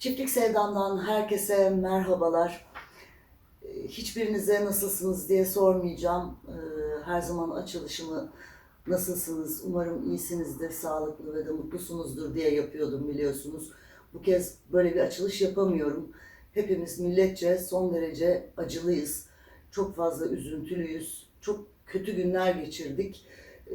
Çiftlik Sevdam'dan herkese merhabalar. Ee, Hiçbirinize nasılsınız diye sormayacağım. Ee, Her zaman açılışımı nasılsınız, umarım iyisinizdir, sağlıklı ve de mutlusunuzdur diye yapıyordum biliyorsunuz. Bu kez böyle bir açılış yapamıyorum. Hepimiz milletçe son derece acılıyız. Çok fazla üzüntülüyüz. Çok kötü günler geçirdik. Ee,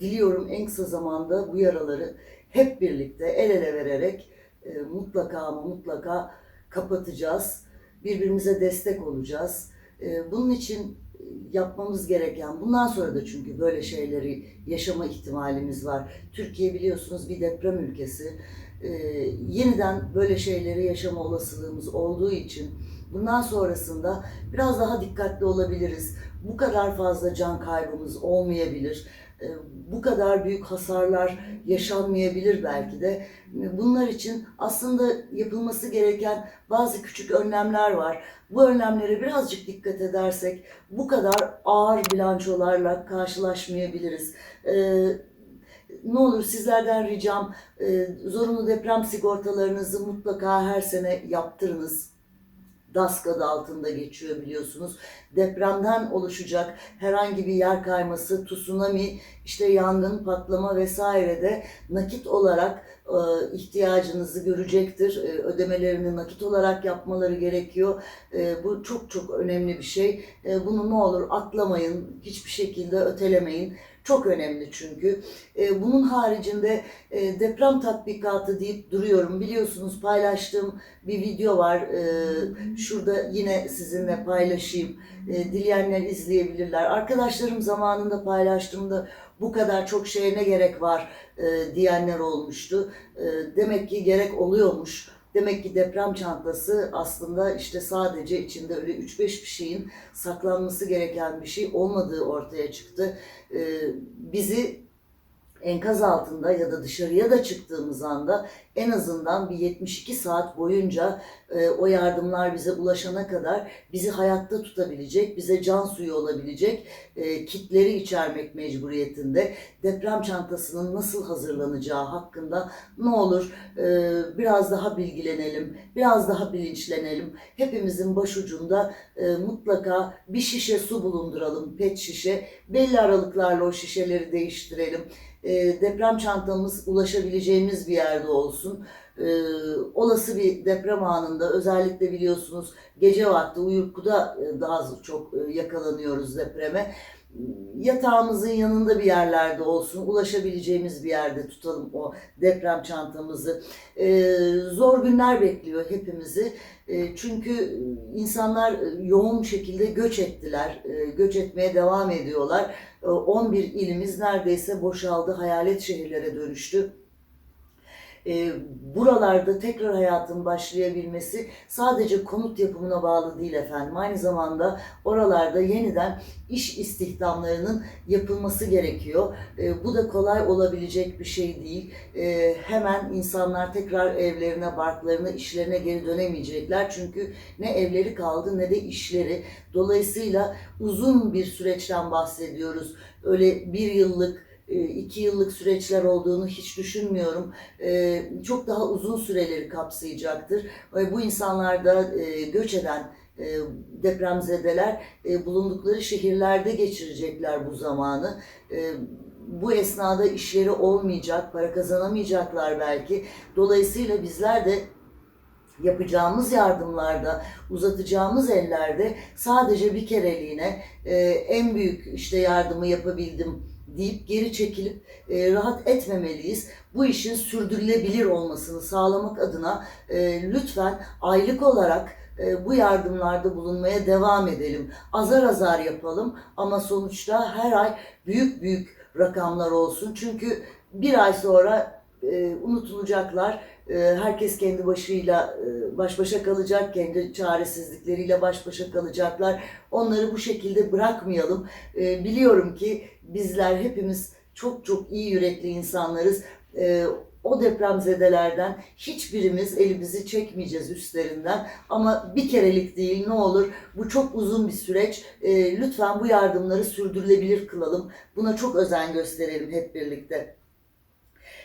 Diliyorum en kısa zamanda bu yaraları hep birlikte el ele vererek e, mutlaka ama mutlaka kapatacağız. Birbirimize destek olacağız. E, bunun için e, yapmamız gereken, bundan sonra da çünkü böyle şeyleri yaşama ihtimalimiz var. Türkiye biliyorsunuz bir deprem ülkesi. E, yeniden böyle şeyleri yaşama olasılığımız olduğu için bundan sonrasında biraz daha dikkatli olabiliriz. Bu kadar fazla can kaybımız olmayabilir. E, Bu kadar büyük hasarlar yaşanmayabilir belki de. Bunlar için aslında yapılması gereken bazı küçük önlemler var. Bu önlemlere birazcık dikkat edersek bu kadar ağır bilançolarla karşılaşmayabiliriz. Ee, ne olur sizlerden ricam e, zorunlu deprem sigortalarınızı mutlaka her sene yaptırınız. DASK adı altında geçiyor biliyorsunuz. Depremden oluşacak herhangi bir yer kayması, tsunami, işte yangın, patlama vesaire de nakit olarak e, ihtiyacınızı görecektir. E, ödemelerini nakit olarak yapmaları gerekiyor. E, bu çok çok önemli bir şey. E, bunu ne olur atlamayın, hiçbir şekilde ötelemeyin. Çok önemli çünkü. E, bunun haricinde e, deprem tatbikatı deyip duruyorum. Biliyorsunuz paylaştığım bir video var. E, şurada yine sizinle paylaşayım. E, dileyenler izleyebilirler. Arkadaşlarım zamanında paylaştığımda bu kadar çok şeye ne gerek var diyenler olmuştu. Demek ki gerek oluyormuş. Demek ki deprem çantası aslında işte sadece içinde öyle 3-5 bir şeyin saklanması gereken bir şey olmadığı ortaya çıktı. E, bizi enkaz altında ya da dışarıya da çıktığımız anda en azından bir 72 saat boyunca e, o yardımlar bize ulaşana kadar bizi hayatta tutabilecek, bize can suyu olabilecek e, kitleri içermek mecburiyetinde. Deprem çantasının nasıl hazırlanacağı hakkında ne olur e, biraz daha bilgilenelim, biraz daha bilinçlenelim. Hepimizin başucunda e, mutlaka bir şişe su bulunduralım, pet şişe. Belli aralıklarla o şişeleri değiştirelim e, deprem çantamız ulaşabileceğimiz bir yerde olsun. E, olası bir deprem anında özellikle biliyorsunuz gece vakti uykuda e, daha çok e, yakalanıyoruz depreme. Yatağımızın yanında bir yerlerde olsun, ulaşabileceğimiz bir yerde tutalım o deprem çantamızı. E, zor günler bekliyor hepimizi. E, çünkü insanlar e, yoğun şekilde göç ettiler, e, göç etmeye devam ediyorlar. E, 11 ilimiz neredeyse boşaldı, hayalet şehirlere dönüştü. E, buralarda tekrar hayatın başlayabilmesi sadece konut yapımına bağlı değil efendim. Aynı zamanda oralarda yeniden iş istihdamlarının yapılması gerekiyor. E, bu da kolay olabilecek bir şey değil. E, hemen insanlar tekrar evlerine, barklarına, işlerine geri dönemeyecekler. Çünkü ne evleri kaldı ne de işleri. Dolayısıyla uzun bir süreçten bahsediyoruz. Öyle bir yıllık, iki yıllık süreçler olduğunu hiç düşünmüyorum. E, Çok daha uzun süreleri kapsayacaktır. Bu insanlar da e, göç eden e, depremzedeler e, bulundukları şehirlerde geçirecekler bu zamanı. E, Bu esnada işleri olmayacak, para kazanamayacaklar belki. Dolayısıyla bizler de yapacağımız yardımlarda, uzatacağımız ellerde sadece bir kereliğine e, en büyük işte yardımı yapabildim deyip geri çekilip e, rahat etmemeliyiz. Bu işin sürdürülebilir olmasını sağlamak adına e, lütfen aylık olarak e, bu yardımlarda bulunmaya devam edelim. Azar azar yapalım ama sonuçta her ay büyük büyük rakamlar olsun. Çünkü bir ay sonra e, unutulacaklar. E, herkes kendi başıyla e, baş başa kalacak, kendi çaresizlikleriyle baş başa kalacaklar. Onları bu şekilde bırakmayalım. E, biliyorum ki bizler hepimiz çok çok iyi yürekli insanlarız. E, o depremzedelerden hiçbirimiz elimizi çekmeyeceğiz üstlerinden. Ama bir kerelik değil ne olur bu çok uzun bir süreç. E, lütfen bu yardımları sürdürülebilir kılalım. Buna çok özen gösterelim hep birlikte.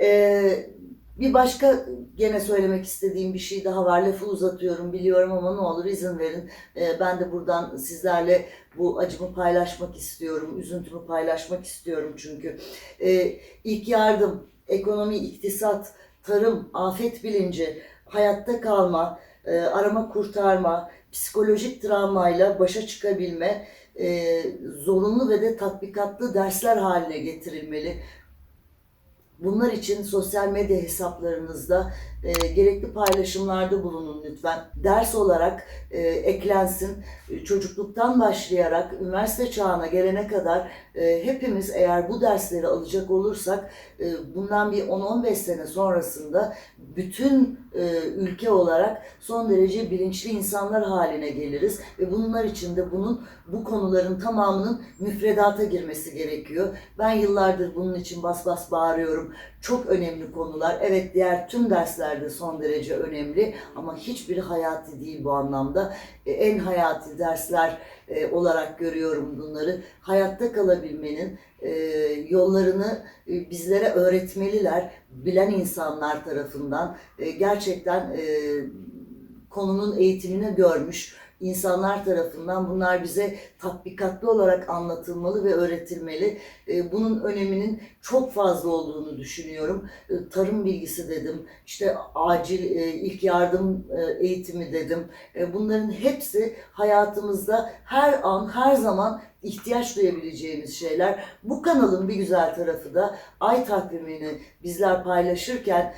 E, Bir başka gene söylemek istediğim bir şey daha var. Lafı uzatıyorum biliyorum ama ne olur izin verin. Ee, Ben de buradan sizlerle bu acımı paylaşmak istiyorum. Üzüntümü paylaşmak istiyorum çünkü. Ee, ilk yardım, ekonomi, iktisat, tarım, afet bilinci, hayatta kalma, e, arama kurtarma, psikolojik travmayla başa çıkabilme e, zorunlu ve de tatbikatlı dersler haline getirilmeli. Bunlar için sosyal medya hesaplarınızda e, gerekli paylaşımlarda bulunun lütfen. Ders olarak e, eklensin. E, Çocukluktan başlayarak üniversite çağına gelene kadar e, hepimiz eğer bu dersleri alacak olursak e, bundan bir 10-15 sene sonrasında bütün e, ülke olarak son derece bilinçli insanlar haline geliriz ve bunlar için de bunun bu konuların tamamının müfredata girmesi gerekiyor. Ben yıllardır bunun için bas bas bağırıyorum. Çok önemli konular. Evet diğer tüm derslerde son derece önemli ama hiçbiri hayati değil bu anlamda. E, En hayati dersler e, olarak görüyorum bunları. Hayatta kalabilmenin e, yollarını bizlere öğretmeliler. Bilen insanlar tarafından gerçekten konunun eğitimini görmüş insanlar tarafından bunlar bize tatbikatlı olarak anlatılmalı ve öğretilmeli. E, Bunun öneminin çok fazla olduğunu düşünüyorum. E, Tarım bilgisi dedim, işte acil e, ilk yardım eğitimi dedim. Bunların hepsi hayatımızda her an, her zaman ihtiyaç duyabileceğimiz şeyler. Bu kanalın bir güzel tarafı da ay takvimini bizler paylaşırken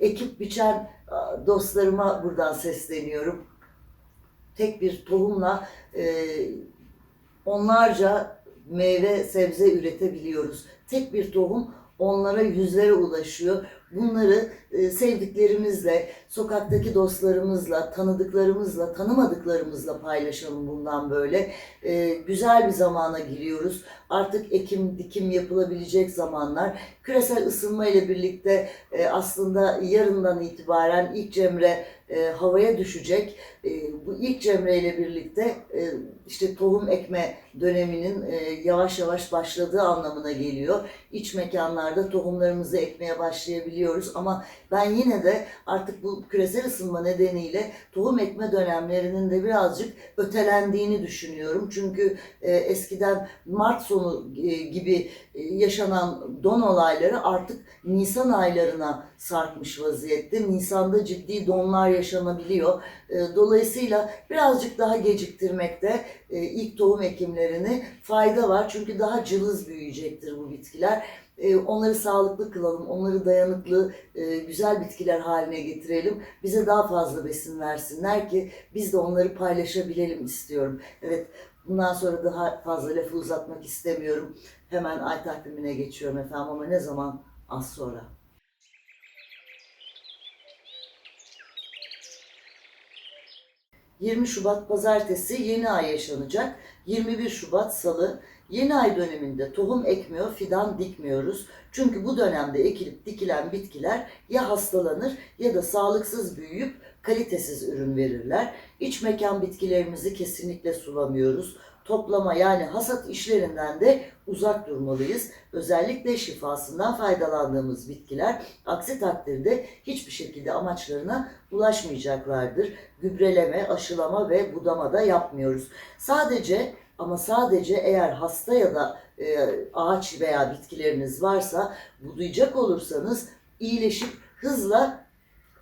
ekip biçen dostlarıma buradan sesleniyorum. Tek bir tohumla e, onlarca meyve sebze üretebiliyoruz. Tek bir tohum onlara yüzlere ulaşıyor. Bunları e, sevdiklerimizle, sokaktaki dostlarımızla, tanıdıklarımızla, tanımadıklarımızla paylaşalım bundan böyle. E, güzel bir zamana giriyoruz. Artık ekim, dikim yapılabilecek zamanlar. Küresel ısınma ile birlikte e, aslında yarından itibaren ilk cemre e, havaya düşecek. E, bu ilk cemre ile birlikte e, işte tohum ekme döneminin e, yavaş yavaş başladığı anlamına geliyor. İç mekanlarda tohumlarımızı ekmeye başlayabiliyoruz ama ben yine de artık bu küresel ısınma nedeniyle tohum ekme dönemlerinin de birazcık ötelendiğini düşünüyorum. Çünkü e, eskiden Mart sonu e, gibi yaşanan don olayları artık Nisan aylarına sarkmış vaziyette. Nisan'da ciddi donlar yaşanabiliyor. Dolayısıyla birazcık daha geciktirmekte e, ilk tohum ekimlerini fayda var. Çünkü daha cılız büyüyecektir bu bitkiler. E, Onları sağlıklı kılalım, onları dayanıklı, e, güzel bitkiler haline getirelim. Bize daha fazla besin versinler ki biz de onları paylaşabilelim istiyorum. Evet, bundan sonra daha fazla lafı uzatmak istemiyorum. Hemen ay takvimine geçiyorum efendim ama ne zaman? Az sonra. 20 Şubat pazartesi yeni ay yaşanacak. 21 Şubat salı yeni ay döneminde tohum ekmiyor, fidan dikmiyoruz. Çünkü bu dönemde ekilip dikilen bitkiler ya hastalanır ya da sağlıksız büyüyüp kalitesiz ürün verirler. İç mekan bitkilerimizi kesinlikle sulamıyoruz. Toplama yani hasat işlerinden de uzak durmalıyız. Özellikle şifasından faydalandığımız bitkiler aksi takdirde hiçbir şekilde amaçlarına ulaşmayacaklardır. Gübreleme, aşılama ve budama da yapmıyoruz. Sadece ama sadece eğer hasta ya da e, ağaç veya bitkileriniz varsa budayacak olursanız iyileşip hızla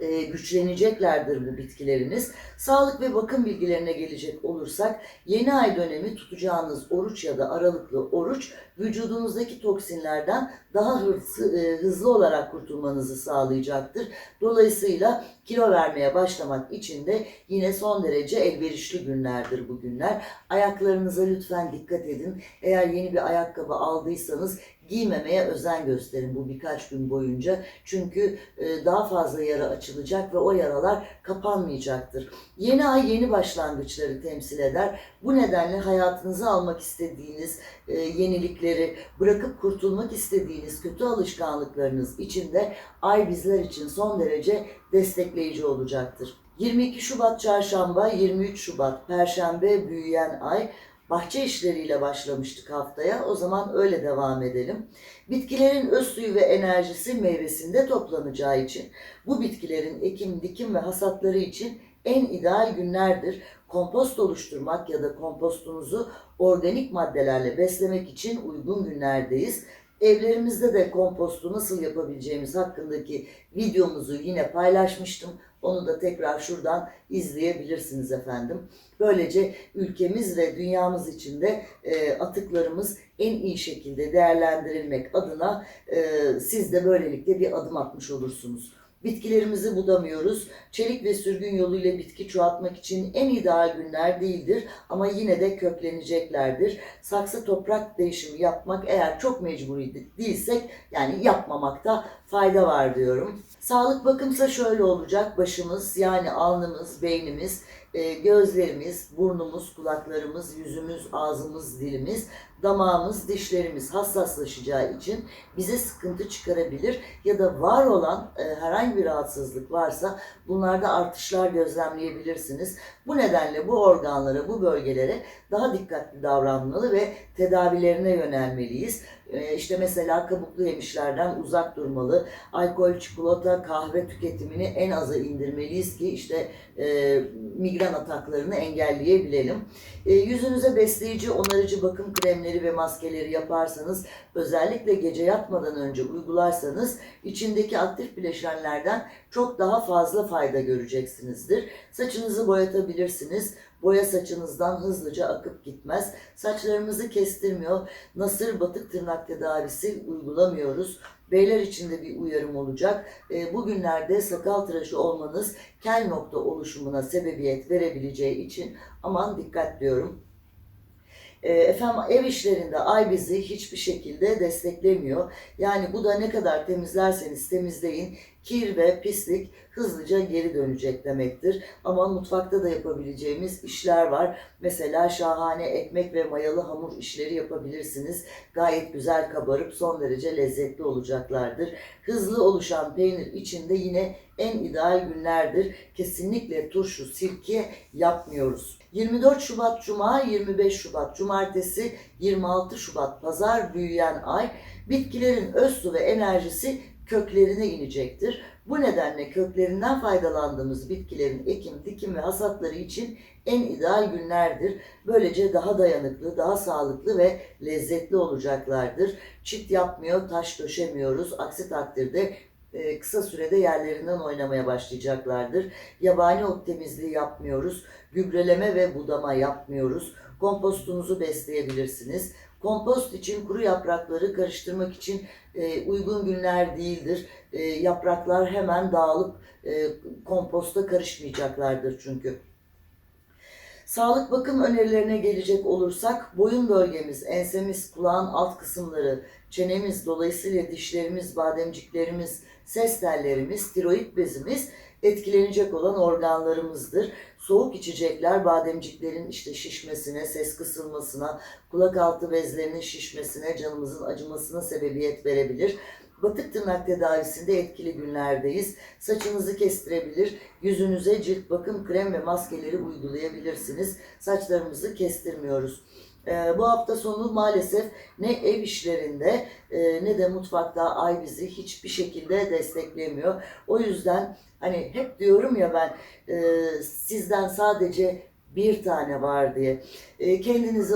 e, güçleneceklerdir bu bitkileriniz. Sağlık ve bakım bilgilerine gelecek olursak yeni ay dönemi tutacağınız oruç ya da aralıklı oruç vücudunuzdaki toksinlerden daha hızlı, e, hızlı olarak kurtulmanızı sağlayacaktır. Dolayısıyla kilo vermeye başlamak için de yine son derece elverişli günlerdir bu günler. Ayaklarınıza lütfen dikkat edin. Eğer yeni bir ayakkabı aldıysanız giymemeye özen gösterin bu birkaç gün boyunca. Çünkü e, daha fazla yara açılacak ve o yaralar kapanmayacaktır. Yeni ay yeni başlangıçları temsil eder. Bu nedenle hayatınıza almak istediğiniz e, yenilikleri, bırakıp kurtulmak istediğiniz kötü alışkanlıklarınız içinde ay bizler için son derece destekleyici olacaktır. 22 Şubat çarşamba, 23 Şubat perşembe büyüyen ay bahçe işleriyle başlamıştık haftaya. O zaman öyle devam edelim. Bitkilerin öz suyu ve enerjisi meyvesinde toplanacağı için bu bitkilerin ekim, dikim ve hasatları için en ideal günlerdir. Kompost oluşturmak ya da kompostunuzu organik maddelerle beslemek için uygun günlerdeyiz. Evlerimizde de kompostu nasıl yapabileceğimiz hakkındaki videomuzu yine paylaşmıştım. Onu da tekrar şuradan izleyebilirsiniz efendim. Böylece ülkemiz ve dünyamız için de e, atıklarımız en iyi şekilde değerlendirilmek adına e, siz de böylelikle bir adım atmış olursunuz. Bitkilerimizi budamıyoruz. Çelik ve sürgün yoluyla bitki çoğaltmak için en ideal günler değildir ama yine de kökleneceklerdir. Saksı toprak değişimi yapmak eğer çok mecburi değilsek yani yapmamakta fayda var diyorum. Sağlık bakımsa şöyle olacak. Başımız yani alnımız, beynimiz, e, gözlerimiz, burnumuz, kulaklarımız, yüzümüz, ağzımız, dilimiz, damağımız, dişlerimiz hassaslaşacağı için bize sıkıntı çıkarabilir ya da var olan e, herhangi bir rahatsızlık varsa bunlarda artışlar gözlemleyebilirsiniz. Bu nedenle bu organlara, bu bölgelere daha dikkatli davranmalı ve tedavilerine yönelmeliyiz. E, işte mesela kabuklu yemişlerden uzak durmalı. Alkol, çikolata, kahve tüketimini en aza indirmeliyiz ki işte e, migren ataklarını engelleyebilelim. E, yüzünüze besleyici, onarıcı bakım kremleri ve maskeleri yaparsanız, özellikle gece yatmadan önce uygularsanız içindeki aktif bileşenlerden çok daha fazla fayda göreceksiniz,dir Saçınızı boyatabilirsiniz. Boya saçınızdan hızlıca akıp gitmez. Saçlarımızı kestirmiyor. Nasır batık tırnak tedavisi uygulamıyoruz. Beyler için de bir uyarım olacak. E, bugünlerde sakal tıraşı olmanız kel nokta oluşumuna sebebiyet verebileceği için aman dikkat diyorum. E, efendim ev işlerinde ay bizi hiçbir şekilde desteklemiyor. Yani bu da ne kadar temizlerseniz temizleyin kir ve pislik hızlıca geri dönecek demektir. Ama mutfakta da yapabileceğimiz işler var. Mesela şahane ekmek ve mayalı hamur işleri yapabilirsiniz. Gayet güzel kabarıp son derece lezzetli olacaklardır. Hızlı oluşan peynir içinde yine en ideal günlerdir. Kesinlikle turşu, sirke yapmıyoruz. 24 Şubat Cuma, 25 Şubat Cumartesi, 26 Şubat Pazar büyüyen ay bitkilerin öz su ve enerjisi köklerine inecektir. Bu nedenle köklerinden faydalandığımız bitkilerin ekim, dikim ve hasatları için en ideal günlerdir. Böylece daha dayanıklı, daha sağlıklı ve lezzetli olacaklardır. Çit yapmıyor, taş döşemiyoruz. Aksi takdirde e, kısa sürede yerlerinden oynamaya başlayacaklardır. Yabani ot temizliği yapmıyoruz. Gübreleme ve budama yapmıyoruz. Kompostunuzu besleyebilirsiniz. Kompost için kuru yaprakları karıştırmak için e, uygun günler değildir. E, yapraklar hemen dağılıp e, komposta karışmayacaklardır çünkü. Sağlık bakım önerilerine gelecek olursak boyun bölgemiz, ensemiz, kulağın alt kısımları, çenemiz, dolayısıyla dişlerimiz, bademciklerimiz, ses tellerimiz, tiroid bezimiz etkilenecek olan organlarımızdır. Soğuk içecekler bademciklerin işte şişmesine, ses kısılmasına, kulak altı bezlerinin şişmesine, canımızın acımasına sebebiyet verebilir. Batık tırnak tedavisinde etkili günlerdeyiz. Saçınızı kestirebilir, yüzünüze cilt bakım krem ve maskeleri uygulayabilirsiniz. Saçlarımızı kestirmiyoruz. E, bu hafta sonu maalesef ne ev işlerinde e, ne de mutfakta ay bizi hiçbir şekilde desteklemiyor. O yüzden hani hep diyorum ya ben e, sizden sadece bir tane var diye. E,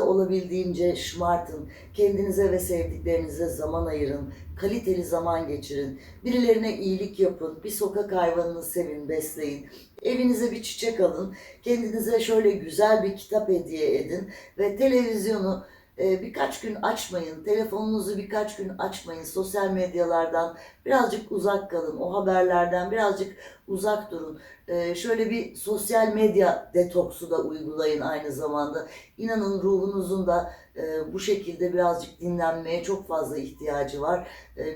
olabildiğince şımartın. Kendinize ve sevdiklerinize zaman ayırın. Kaliteli zaman geçirin. Birilerine iyilik yapın. Bir sokak hayvanını sevin, besleyin. Evinize bir çiçek alın. Kendinize şöyle güzel bir kitap hediye edin. Ve televizyonu e, birkaç gün açmayın. Telefonunuzu birkaç gün açmayın. Sosyal medyalardan birazcık uzak kalın. O haberlerden birazcık uzak durun. E, şöyle bir sosyal medya detoksu da uygulayın aynı zamanda. İnanın ruhunuzun da e, bu şekilde birazcık dinlenmeye çok fazla ihtiyacı var.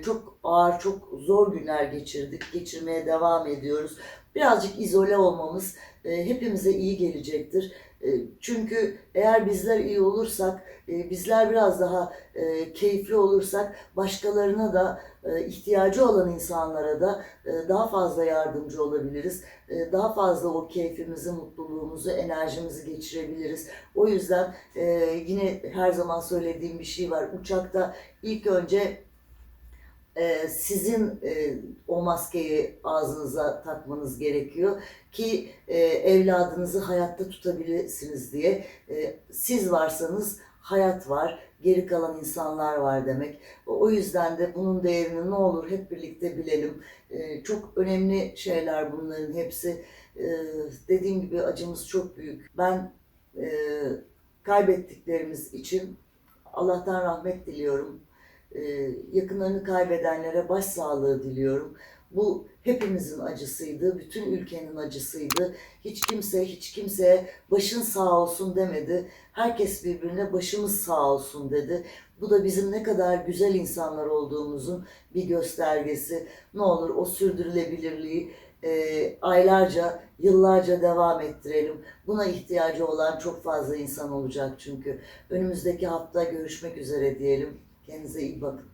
Çok ağır, çok zor günler geçirdik. Geçirmeye devam ediyoruz. Birazcık izole olmamız hepimize iyi gelecektir. Çünkü eğer bizler iyi olursak, bizler biraz daha e, keyifli olursak başkalarına da e, ihtiyacı olan insanlara da e, daha fazla yardımcı olabiliriz. E, daha fazla o keyfimizi, mutluluğumuzu, enerjimizi geçirebiliriz. O yüzden e, yine her zaman söylediğim bir şey var. Uçakta ilk önce e, sizin e, o maskeyi ağzınıza takmanız gerekiyor ki e, evladınızı hayatta tutabilirsiniz diye. Siz varsanız hayat var, geri kalan insanlar var demek. O yüzden de bunun değerini ne olur hep birlikte bilelim. Çok önemli şeyler bunların hepsi. Dediğim gibi acımız çok büyük. Ben kaybettiklerimiz için Allah'tan rahmet diliyorum. Ee, yakınlarını kaybedenlere başsağlığı diliyorum. Bu hepimizin acısıydı, bütün ülkenin acısıydı. Hiç kimse hiç kimseye başın sağ olsun demedi. Herkes birbirine başımız sağ olsun dedi. Bu da bizim ne kadar güzel insanlar olduğumuzun bir göstergesi. Ne olur o sürdürülebilirliği e, aylarca, yıllarca devam ettirelim. Buna ihtiyacı olan çok fazla insan olacak çünkü. Önümüzdeki hafta görüşmek üzere diyelim. Kendinize iyi bakın.